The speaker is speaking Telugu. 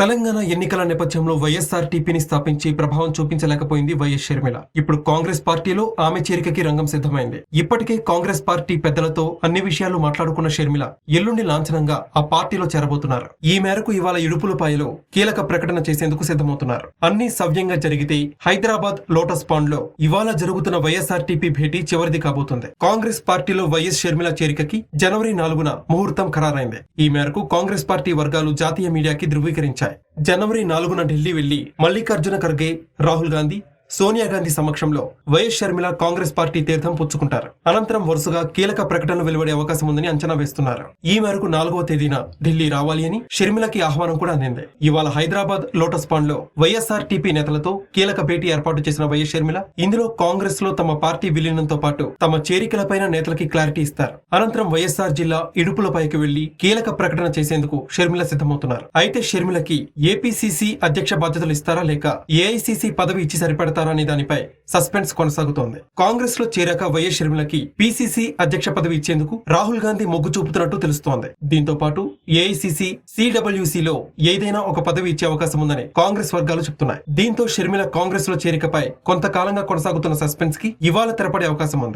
తెలంగాణ ఎన్నికల నేపథ్యంలో వైఎస్ఆర్ టీపీని స్థాపించి ప్రభావం చూపించలేకపోయింది వైఎస్ షర్మిల. ఇప్పుడు కాంగ్రెస్ పార్టీలో ఆమె చేరికకి రంగం సిద్ధమైంది. ఇప్పటికే కాంగ్రెస్ పార్టీ పెద్దలతో అన్ని విషయాలు మాట్లాడుకున్న షర్మిల ఎల్లుండి లాంఛనంగా ఆ పార్టీలో చేరబోతున్నారు. ఈ మేరకు ఇవాళ ఇడుపులపాయలో కీలక ప్రకటన చేసేందుకు సిద్ధమవుతున్నారు. అన్ని సవ్యంగా జరిగితే హైదరాబాద్ లోటస్ పాండ్లో ఇవాళ జరుగుతున్న వైఎస్ఆర్ టీపీ భేటీ చివరిది కాబోతుంది. కాంగ్రెస్ పార్టీలో వైఎస్ షర్మిల చేరికకి జనవరి నాలుగున ముహూర్తం ఖరారైంది. ఈ మేరకు కాంగ్రెస్ పార్టీ వర్గాలు జాతీయ మీడియాకి వచ్చాయి జనవరి నాలుగున ఢిల్లీ వెళ్ళి మల్లికార్జున ఖర్గే రాహుల్ గాంధీ సోనియా గాంధీ సమక్షంలో వైఎస్ షర్మిల కాంగ్రెస్ పార్టీ తీర్థం పుచ్చుకుంటారు. అనంతరం వరుసగా కీలక ప్రకటనలు వెలువడే అవకాశం ఉందని అంచనా వేస్తున్నారు. ఈ మేరకు నాలుగవ తేదీన ఢిల్లీ రావాలి అని షర్మిలకి ఆహ్వానం కూడా అందింది. ఇవాళ హైదరాబాద్ లోటస్ పాండ్లో వైఎస్ఆర్ టీపీ నేతలతో కీలక భేటీ ఏర్పాటు చేసిన వైఎస్ షర్మిల ఇందులో కాంగ్రెస్లో తమ పార్టీ విలీనంతో పాటు తమ చేరికలపైన నేతలకి క్లారిటీ ఇస్తారు. అనంతరం వైఎస్ఆర్ జిల్లా ఇడుపులపైకి వెళ్ళి కీలక ప్రకటన చేసేందుకు షర్మిల సిద్ధమవుతున్నారు. అయితే షర్మిలకి ఏపీసీసీ అధ్యక్ష బాధ్యతలు ఇస్తారా లేక ఏఐసీసీ పదవి ఇచ్చి సరిపడతారు అనే దానిపై సస్పెన్స్ కొనసాగుతోంది. కాంగ్రెస్లో చేరాక వైఎస్ షర్మిలకి పీసీసీ అధ్యక్ష పదవి ఇచ్చేందుకు రాహుల్ గాంధీ మొగ్గు చూపుతున్నట్టు తెలుస్తోంది. దీంతో పాటు ఏఐసీసీ సిడబ్ల్యూసీ లో ఏదైనా ఒక పదవి ఇచ్చే అవకాశం ఉందని కాంగ్రెస్ వర్గాలు చెప్తున్నాయి. దీంతో షర్మిల కాంగ్రెస్లో చేరికపై కొంతకాలంగా కొనసాగుతున్న సస్పెన్స్కి ఇవాళ తెరపడే అవకాశం ఉంది.